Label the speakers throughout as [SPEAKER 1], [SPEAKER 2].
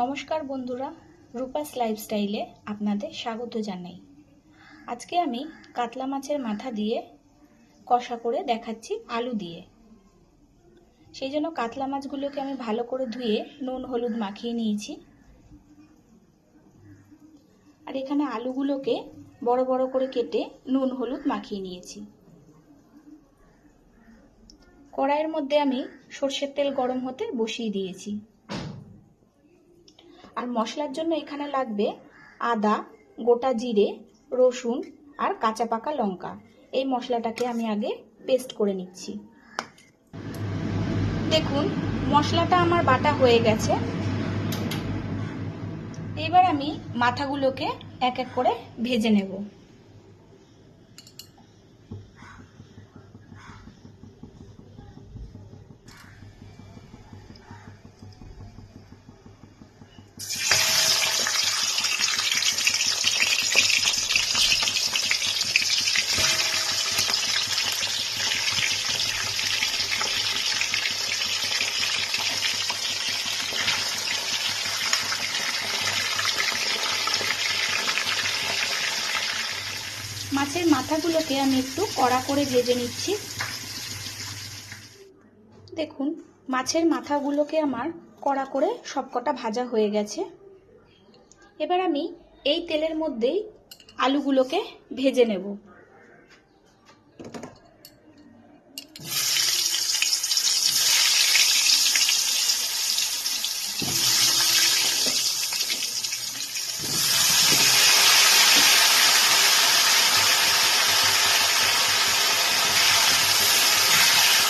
[SPEAKER 1] নমস্কার বন্ধুরা, রূপাস লাইফস্টাইলে আপনাদের স্বাগত জানাই। আজকে আমি কাতলা মাছের মাথা দিয়ে কষা করে দেখাচ্ছি আলু দিয়ে। সেই জন্য কাতলা মাছগুলোকে আমি ভালো করে ধুয়ে নুন, হলুদ মাখিয়ে নিয়েছি। আর এখানে আলুগুলোকে বড় বড় করে কেটে নুন, হলুদ মাখিয়ে নিয়েছি। কড়াইয়ের মধ্যে আমি সর্ষের তেল গরম হতে বসিয়ে দিয়েছি। মশলার জন্য এখানে লাগবে আদা, গোটা জিরে, রসুন আর কাঁচা পাকা লঙ্কা। এই মশলাটাকে আমি আগে পেস্ট করে নিচ্ছি। দেখুন, মশলাটা আমার বাটা হয়ে গেছে। এবার আমি মাথাগুলোকে এক এক করে ভেজে নেব। মাছের মাথাগুলোকে আমি একটু কড়া করে ভেজে নিচ্ছি। দেখুন, মাছের মাথাগুলোকে আমার কড়া করে সবকটা ভাজা হয়ে গেছে। এবার আমি এই তেলের মধ্যেই আলুগুলোকে ভেজে নেব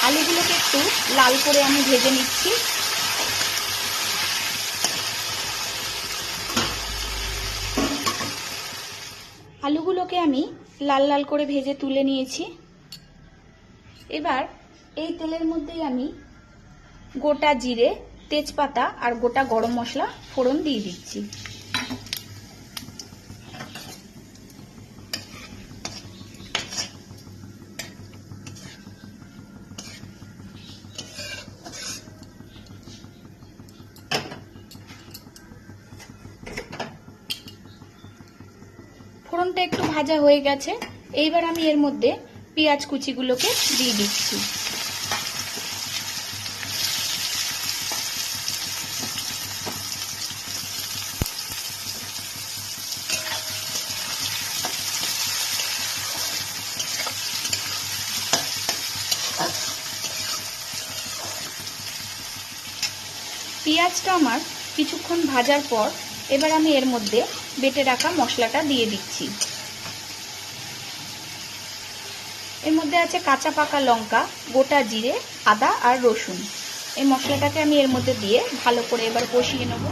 [SPEAKER 1] আলুগুলোকে একটু লাল করে আমি ভেজে নিচ্ছি। আলুগুলোকে আমি লাল লাল করে ভেজে তুলে নিয়েছি। এবার এই তেলের মধ্যেই আমি গোটা জিরে, তেজপাতা আর গোটা গরম মশলা ফোড়ন দিয়ে দিচ্ছি। ফোড়নটা একটু ভাজা হয়ে গেছে। এইবার আমি এর মধ্যে পেঁয়াজ কুচিগুলোকে দিয়ে দিচ্ছি। পেঁয়াজটা আমার কিছুক্ষণ ভাজার পর এবার আমি এর মধ্যে বেটে রাখা মশলাটা দিয়ে দিচ্ছি। এর মধ্যে আছে কাঁচা পাকা লঙ্কা, গোটা জিরে, আদা আর রসুন। এই মশলাটাকে আমি এর মধ্যে দিয়ে ভালো করে এবার কষিয়ে নেব।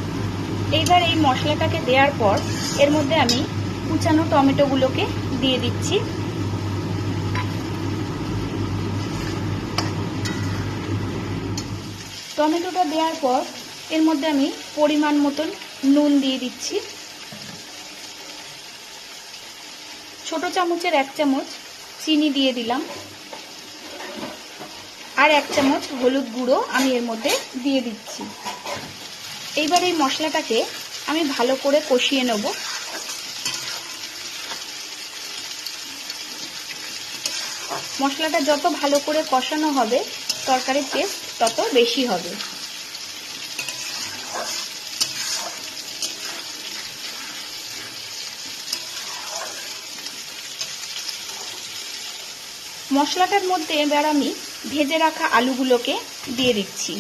[SPEAKER 1] এইবার এই মশলাটাকে দেওয়ার পর এর মধ্যে আমি কুচানো টমেটোগুলোকে দিয়ে দিচ্ছি। টমেটোটা দেওয়ার পর এর মধ্যে আমি পরিমাণ মতন নুন দিয়ে দিচ্ছি। ছোট চামচের এক চামচ চিনি দিয়ে দিলাম। আর এক চামচ হলুদ গুঁড়ো আমি এর মধ্যে দিয়ে দিচ্ছি। এইবার এই মশলাটাকে আমি ভালো করে কষিয়ে নেব। মশলাটা যত ভালো করে কষানো হবে, তরকারির টেস্ট তত বেশি হবে। মশলাটার মধ্যে এবার আমি ভেজে রাখা আলুগুলোকে দিয়ে দিচ্ছি।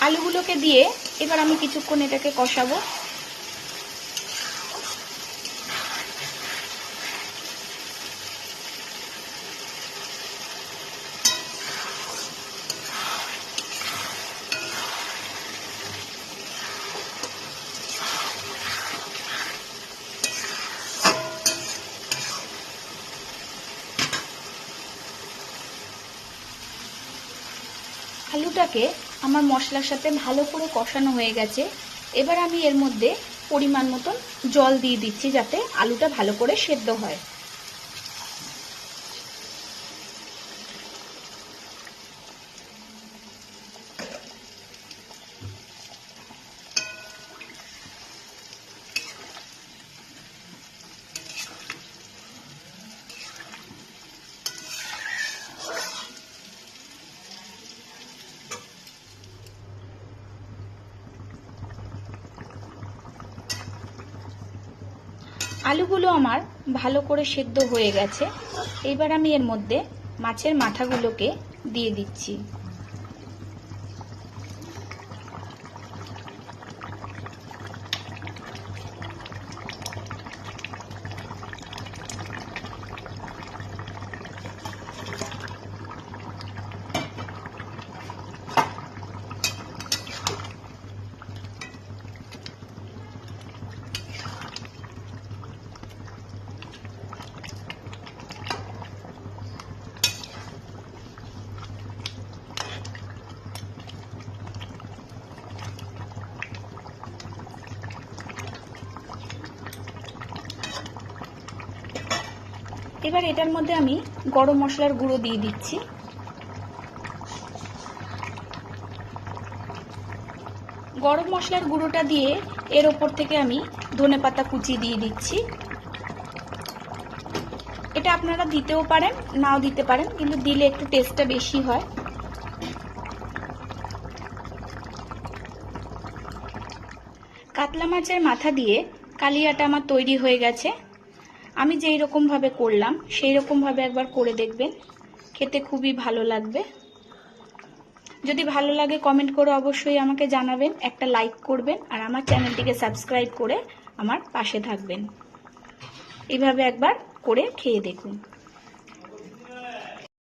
[SPEAKER 1] আলুগুলোকে দিয়ে এবার আমি কিছুক্ষণ এটাকে কষাবো। আলুটাকে আমার মশলার সাথে ভালো করে কষানো হয়ে গেছে। এবার আমি এর মধ্যে পরিমাণ মতন জল দিয়ে দিচ্ছি যাতে আলুটা ভালো করে সেদ্ধ হয়। আলুগুলো আমার ভালো করে সেদ্ধ হয়ে গেছে। এবার আমি এর মধ্যে মাছের মাথাগুলোকে দিয়ে দিচ্ছি। এবার এটার মধ্যে আমি গরম মশলার গুঁড়ো দিয়ে দিচ্ছি। গরম মশলার গুঁড়োটা দিয়ে এর ওপর থেকে আমি ধনে পাতা কুচি দিয়ে দিচ্ছি। এটা আপনারা দিতেও পারেন, নাও দিতে পারেন, কিন্তু দিলে একটু টেস্টটা বেশি হয়। কাতলা মাছের মাথা দিয়ে কালিয়াটা আমার তৈরি হয়ে গেছে। আমি যেই রকমভাবে করলাম, সেই রকমভাবে একবার করে দেখবেন। খেতে খুবই ভালো লাগবে। যদি ভালো লাগে কমেন্ট করে অবশ্যই আমাকে জানাবেন, একটা লাইক করবেন, আর আমার চ্যানেলটিকে সাবস্ক্রাইব করে আমার পাশে থাকবেন। এভাবে একবার করে খেয়ে দেখুন।